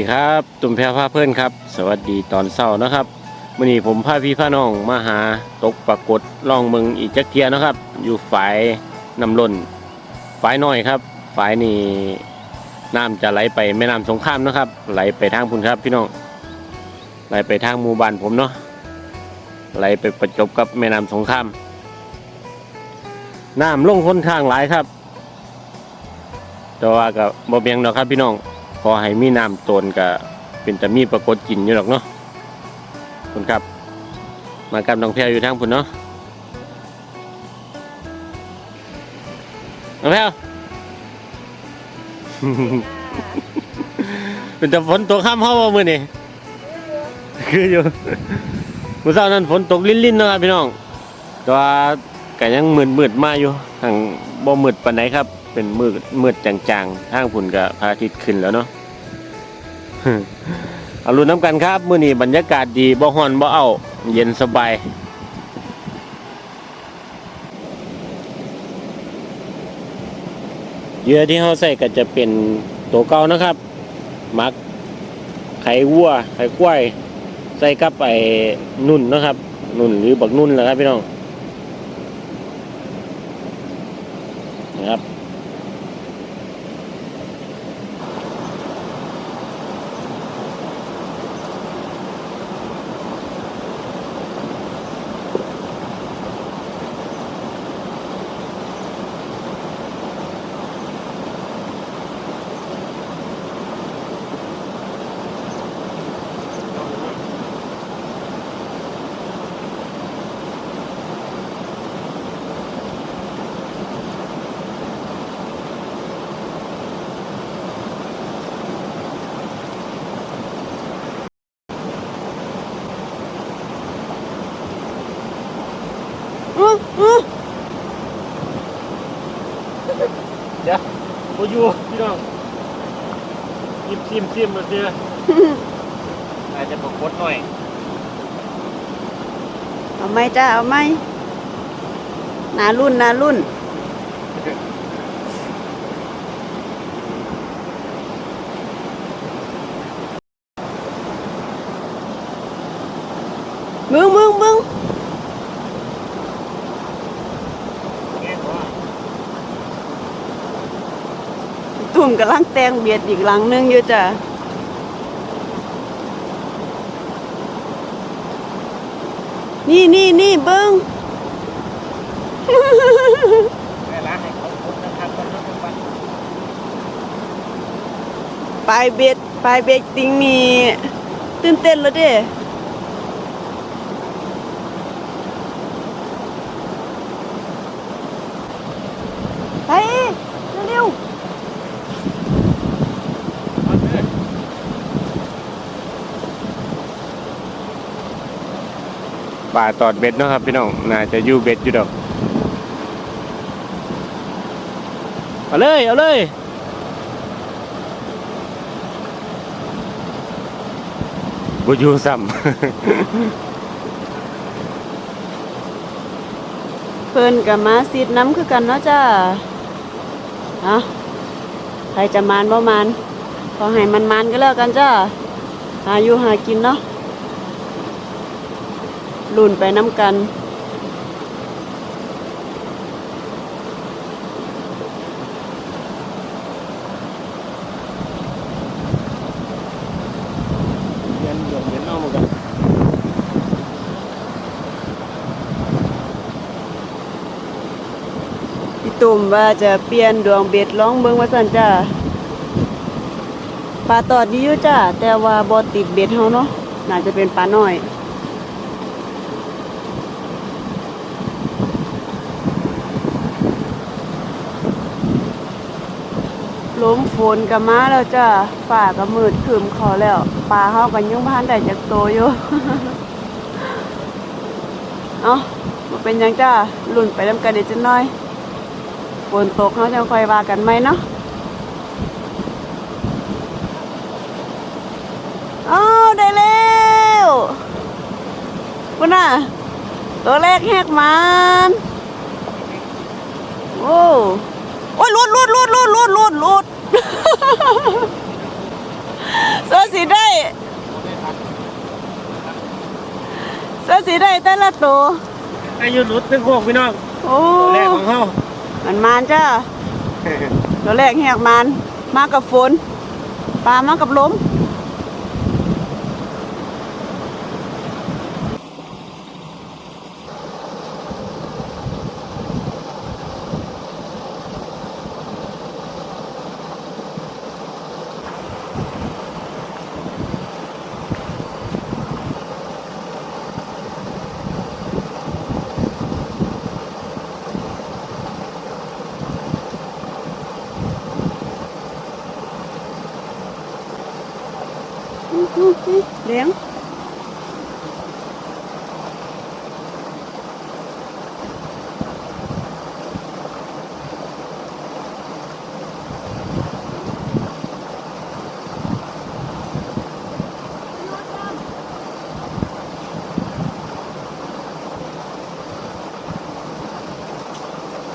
วัสดีครับตุ่มแพรพาเพื่อนครับ สวัสดีตอนเช้านะครับมื่อนี้ผมพาพี่พาน้องมาหาตกปรากฏล่องเมืองอีกจักเทียนะครับ อยู่ฝายน้ำล้นฝายน้อยครับฝายนี่น้ำจะไหลไปแม่น้ำสงครามนะครับ ไหลไปทางพุ่นครับพี่น้องไหลไปทางหมู่บ้านผมเนาะไหลไปประจบกับแม่น้ำสงครามน้ำลงค่อนข้างหลายครับ แต่ว่าก็บ่เบียงดอกครับพี่น้อง พอให้มีน้ำตนก็เป็นแต่มีปรากฏกินอยู่หรอกเนาะคุณครับ มากับน้องแพรอยู่ทางพุ่นเนาะน้องแพรเป็นแต่ฝนตกข้ามเฮาบ่มื้อนี้คืออยู่เมื้อเช้านั้นฝนตกลิ่นๆเนาะครับพี่น้องแต่ว่าก็ยังมืดๆมาอยู่ทางบ่มืดปานใดครับ เป็นมืดมืดจางๆทางพุ่นก็พระอาทิตย์ขึ้นแล้วเนาะเอาลุ้นน้ำกันครับ มื้อนี้บรรยากาศดีบ่ฮ้อนบ่เอาเย็นสบายเหยื่อที่เขาใส่ก็จะเป็นตัวเก่านะครับ มักไข่วัวไข่ควายใส่กับไอ้นุ่นนะครับ นุ่นหรือบักนุ่นแหละครับพี่น้องนะครับ เดี๋ยวโอยูพี่น้องซิมซิมซิมมาเจออาจจะปรากฏหน่อย เอาไหมจ้าเอาไหมหนารุ่นหนารุ่นมึงมึงมึง แง่ว่า ตุ่ มกำลังแต่งเบียดอีกหลังหนึงอยู่จ้ะนี่นี่นี่เบิ้งแม่ร้านให้เขาพบนะครับคนนั้นคนนั้นปลายเบ็ดปลายเบ็ดติงนี่ตื่นเต้นแล้วเด้ไปเร็ว ป่าตอดเบ็ดเนาะครับพี่น้องน่าจะอยู่เบ็ดอยู่ดอกเอาเลย เอาเลยบ่อยู่ซ้ๆเพิ่นกับมาซีดน้ำคือกันเนาะจ้าเอาใครจะมานบ่มานขอให้มันมานก็แล้วกันจ้าหาอยู่หากินเนาะ ลุ่นไปน้ำกันำเรียนเรียนเรียนเอาเหมือนกันพี่ตุ่มว่าจะเปลี่ยนดวงเบ็ดร้องเบิ่งว่าซั่นจ้าปลาตอดดีอยู่จ้าแต่ว่าบ่ติดเบ็ดเฮาเนาะน่าจะเป็นปลาน้อย ลมฝนก็มาแล้วจ้าฟ้าก็มืดครึมเขาแล้วปลาเฮากันยังบ่ทันได้จักโตอยู่เอ้าบ่เป็นยังจ้าหลุ่นไปนํกันเดี๋ยวจักหน่อยฝนตกเขาจะคอยว่ากันไหมเนาะอ้าวได้แล้วคุณน่ะ ตัวแรกแหกมัน โอ้ อ้ยหลุดหลุดหลุดหลุดหลุดหลุดหลุดเสื้อสีได้เสื้อสีได้แต่ละตัวอายุหลุดตึ้งโคกพี่น้องโอ้ตัวแรกของเฮามันมานจ้าตัวแรกแหกมานมากับฝนปลามากับลม เลี้ยง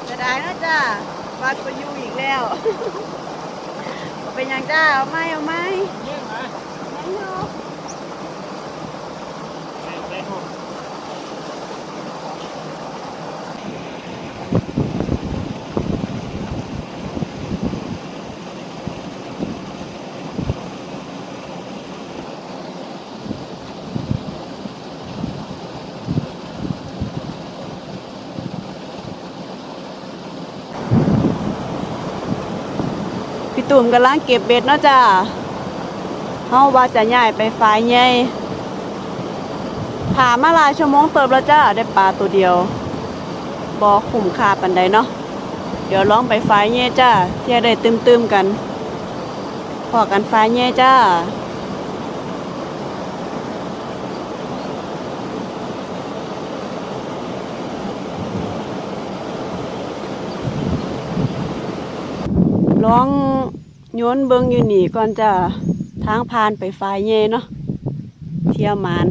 จะได้นะจ้าบ้านก็อยู่อีกแล้ว เป็นยังจ้าเอาไหมเอาไหม เนี่ยมา ยังอยู่ ไปห้อง พี่ ตุ่มกำลังเก็บเบ็ดเนาะจ้าเฮาว่าจะย้ายไปฝ่ายใหญ่ถามมาหลายชั่วโมงเติบแล้วจ้าได้ปลาตัวเดียวบ่คุ้มค่าปานใดเนาะเดี๋ยวลองไปฝ่ายใหญ่จ้าเที่ยได้ตึมๆกันพอกันฝ่ายใหญ่จ้า ลองโยนเบิงอยู่นี่ก่อนจะทางผ่านไปฝ่ายเย่เนาะเที่ยวมาน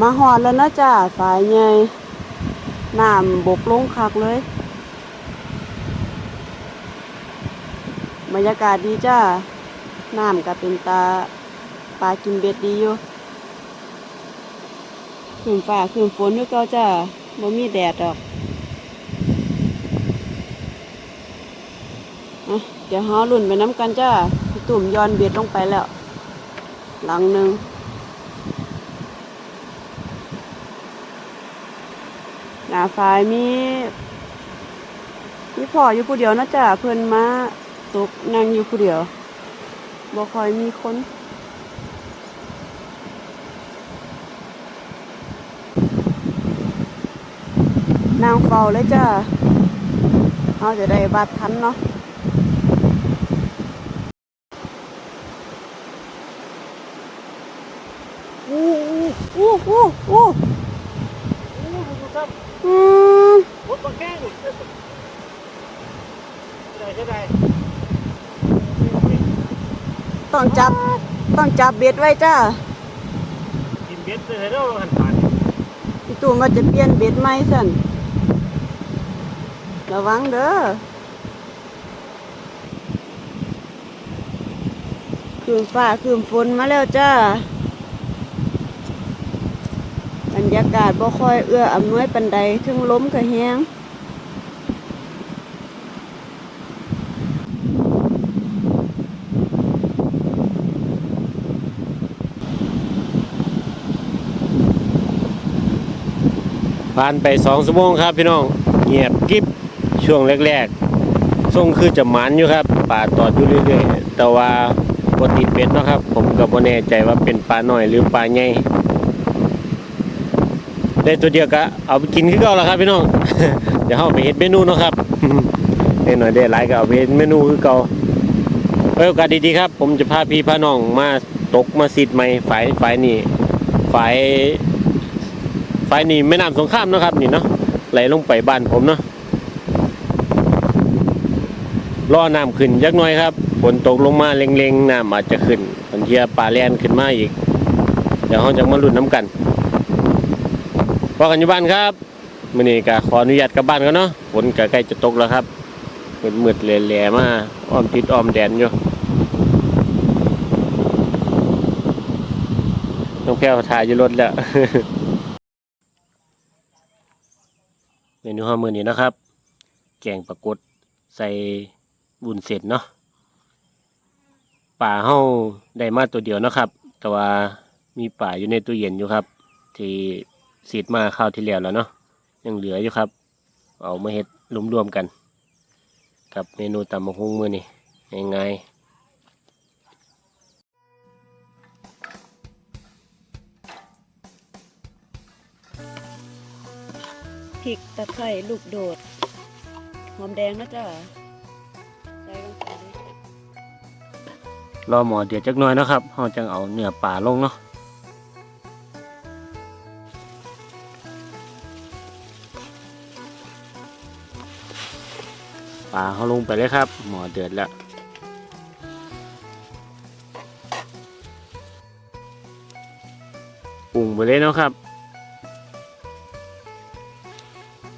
มาหอดแล้วนะจ้าฝ่ายเย่น้ำบกลงคักเลยบรรยากาศดีจ้าน้ำก็เป็นตาปลากินเบ็ดดีอยู่ขึ้นฟ้าขึ้นฝนด้วยก็จ้าบ่มีแดดดอกอะเดี๋ยวหาลุ่นไปน้ำกันจ้าตุ่มย้อนเบ็ดลงไปแล้ว หลังหนึ่ง นาฝายมีมีพ่ออยู่ผู้เดียวนะจ๊ะเพิ่อนมาตกนั่งอยู่ผู้เดียวบ่คอยมีคนนางเฝ้าเลยจ้ะเราจะได้บัตรทันเนาะอู้อู้อู้อู้ อ้ดูครับอืมรถมาแกล้งได้ใช่ไหมต้องจับ ต้องจับเบ็ดไว้จ้ากินเบ็ดเลยแล้วหันผ่านพี่ตูนว่าจะเปลี่ยนเบ็ดใหม่สั่นระวังเด้อคืนฟ้าคืนฝนมาแล้วจ้า บรร ยากาศบ่ค่อยเอื้ออำนวยปันใดถึงล้มก็แห้งผ่านไปสองชั่วโมงครับพี่น้องเงียบกิบช่วงแรกๆส่งคือจะหมันอยู่ครับป่าตอดอยู่เรื่อยๆ แต่ว่าบติดเป็ดนะครับ ผมก็บ่แน่ใจว่าเป็นปลาหน้อยหรือปลาใหญ่ ได้ตัวเดียวก็เอาไปกินคือเก่าแล้วครับพี่น้อง เดี๋ยวเราไปเฮ็ดเมนูเนาะครับได้หน่อยได้หลายก็เอาไปเฮ็ดเมนูคือเก่าไว้โอกาสดีๆครับ ผมจะพาพี่พาน้องมาตกมาสิดใหม่ฝ่ายฝ่ายนี่ฝ่ายฝ่ายนี่แม่น้ำสงครามนะครับนี่เนาะไหลลงไปบ้านผมเนาะรอน้ำขึ้นยักหน่อยครับฝนตกลงมาเล็งๆน้ำอาจจะขึ้นบางทีปลาแล่นขึ้นมาอีก เดี๋ยวเราจะมาลุ้นน้ำกัน พอกันอยู่บ้านครับมื่อนี้ก็ขออนุญาตกลับบ้านกันเนาะฝนก็ใกล้จะตกแล้วครับมืดๆแหล่ๆมาอ้อมติดอ้อมแดนอยู่น้องแพ้วถ่ายอยู่รถแล้วเมนูห้ามือนี้นะครับ แกงปลากดใส่บุญเสร็จเนาะป่าเฮาได้มาตัวเดียวนะครับ แต่ว่ามีป่าอยู่ในตู้เย็นอยู่ครับ ที่ สีดมาข้าวที่แล้วแล้วเนาะยังเหลืออยู่ครับ เอามาเฮ็ดรวมๆกัน กับเมนูตำมะฮุ่งมือนี่ง่ายพริกตะไคร้ลูกโดด หอมแดงนะจ้าใส่ลงไปเลยๆรอหมอเดือดจักหน่อยเนาะครับเฮาจังเอาเนื้อป่าลงเนาะ ป่าเขาลงไปเลยครับ หมอเดือดแล้วปรุงไปเลยเนาะครับ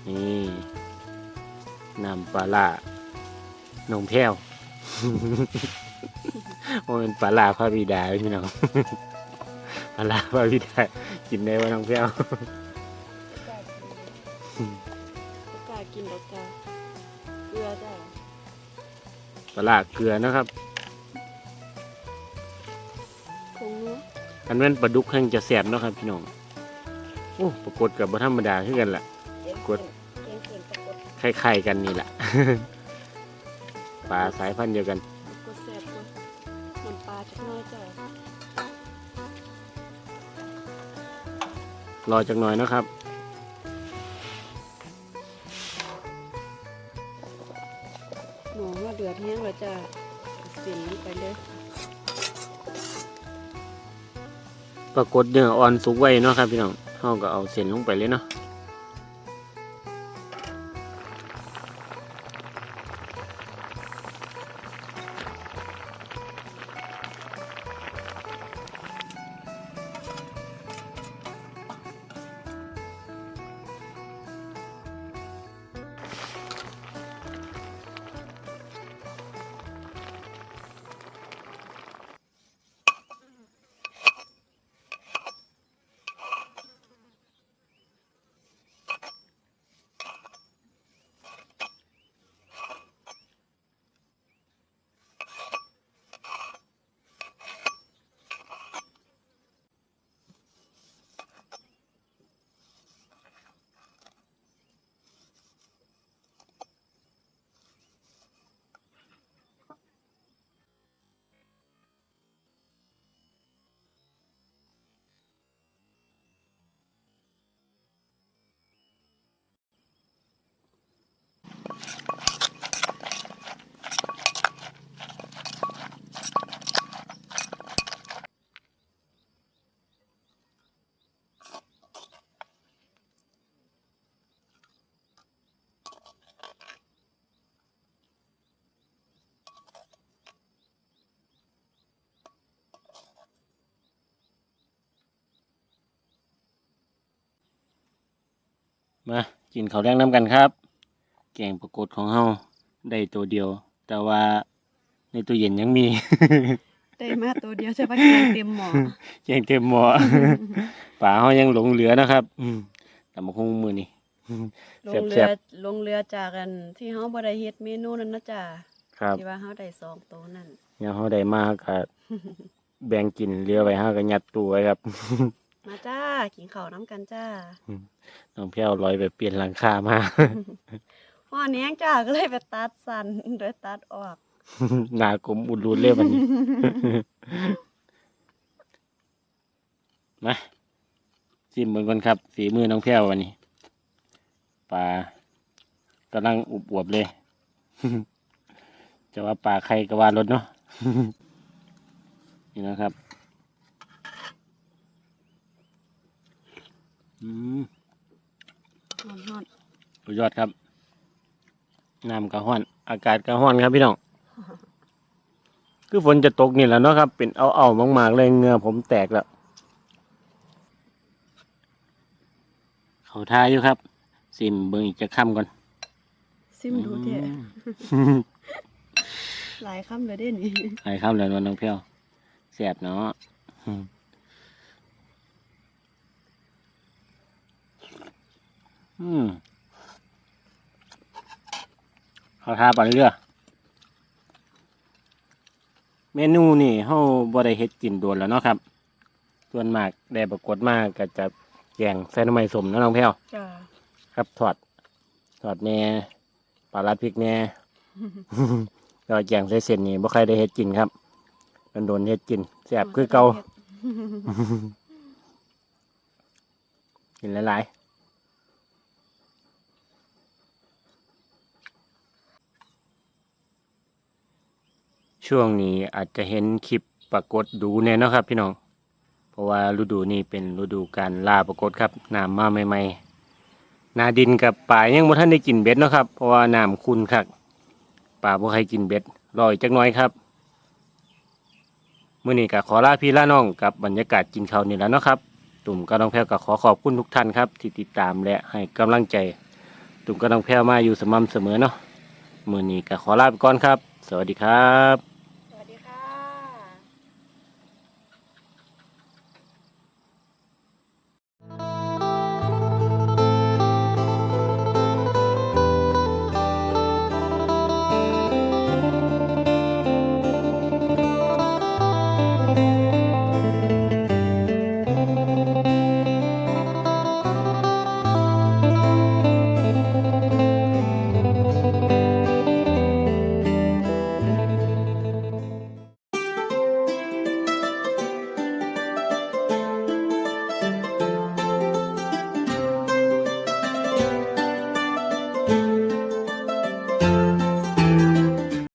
นี่น้ำปลาล่านองแพ้วโอ้เป็นปลาล่าพระบิดาพี่น้องปลาล่าพระบิดากินได้ว่าน้องแพ้ว ลาล่าเกลือนะครับคงนัวอันนั้นปลาดุกแห้งจะแสบเนาะครับพี่น้องโอ้ปรากฏกับบ่ธรรมดาคือกันล่ะกด เกงเส้นปรากฏคล้ายๆกันนี่แหละ ปลาสายพันธุ์เดียวกัน ปรากฏแซ่บกว่าน้ำปลาจักหน้อยจ้ารอจักหน่อยนะครับ แห้งแล้วจ้าเส้นลงไปเลยปรากฏเนื้ออ่อนสุกไว้เนาะครับพี่น้องเขาก็เอาเส้นลงไปเลยเนาะ มากินข้าวแดงน้ำกันครับ แกงปรากฏของเฮาได้ตัวเดียว แต่ว่าในตู้เย็นยังมี ได้มาตัวเดียวใช่ปะแกงเต็มหม้อแกงเต็มหม้อปลาเฮายังหลงเหลือนะครับ อืมแต่มาคงมือนี่ลแซ่งบๆเรือลงเรือจากกันที่เฮาบ่ได้เฮ็ดเมนูนั้นนะจ้าครับที่ว่าเฮาได้สองโตวนั่นยังเฮาได้มาก็แบ่งกินเหลือไว้เฮาก็ยัดตู้ไว้ครับ มาจ้ากินข้าวน้ำกันจ้าน้องแพ้วลอยไปเปลี่ยนหลังคามาพ่อเนี้ยงจ้าก็เลยไปตัดสันโดยตัดออกหนากลมอุดรูดเลยวันนี้มาชิมเบิ่งก่อนครับฝีมือน้องแพ้ววันนี้ปลากำลังอุบอวบๆเลย จะว่าปลาใครก็ว่ารถเนาะนี่นะครับ อืมฮอนฮอนสุดยอดครับ น้ำกระห้อน อากาศกระห้อนครับพี่น้อง คือฝนจะตกนี่แหละเนาะครับ เป็นเอาเอาๆมากๆเลยเหงือผมแตกแล้ว เขาทาอยู่ครับ ซิมเบิ่งอีกจะค่ำก่อน ซิมดูแท้อืมหลายคำเลยเด้นี่ไอ้ค่ำเลยวันน้องเพียวแสบเนาะ อืมอืมเขาทาปลาเรือ เมนูนี่เฮาบ่ได้เฮ็ดกินโดนแล้วเนาะครับ ส่วนมากได้ปรากฏมากก็จะแกงใส่น้ำมันสมเนาะน้องแพ้วจ้าครับถอดถอดแหน่ปลาลัดพริกแหน่ ก็แกงใส่เส้นนี่บ่ใครได้เฮ็ดกินครับมันโดนเฮ็ดกินแซ่บคือเก่ากินหลายๆ ช่วงนี้อาจจะเห็นคลิปปรากฏดูแน่เนาะครับ พี่น้อง เพราะว่าฤดูนี้เป็นฤดูการล่าปรากฏครับน้ำมาใหม่ๆนาดินกับป่ายังบ่ทันได้กินเบ็ดนะครับ เพราะว่าน้ำคุณคักป่าบ่ใครกินเบ็ดรออีกจักน้อยครับมื้อนี้ก็ขอลาพี่ลาน้องกับบรรยากาศกินข้าวนี่แหล้วเนาะครับตุ่มก็น้องแพ้วก็ขอขอบคุณทุกท่านครับ ที่ติดตามและให้กำลังใจ ตุ่มก็น้องแพ้วมาอยู่สม่ำเสมอเนาะมื้อนี้ก็ขอลาไปก่อนครับ สวัสดีครับ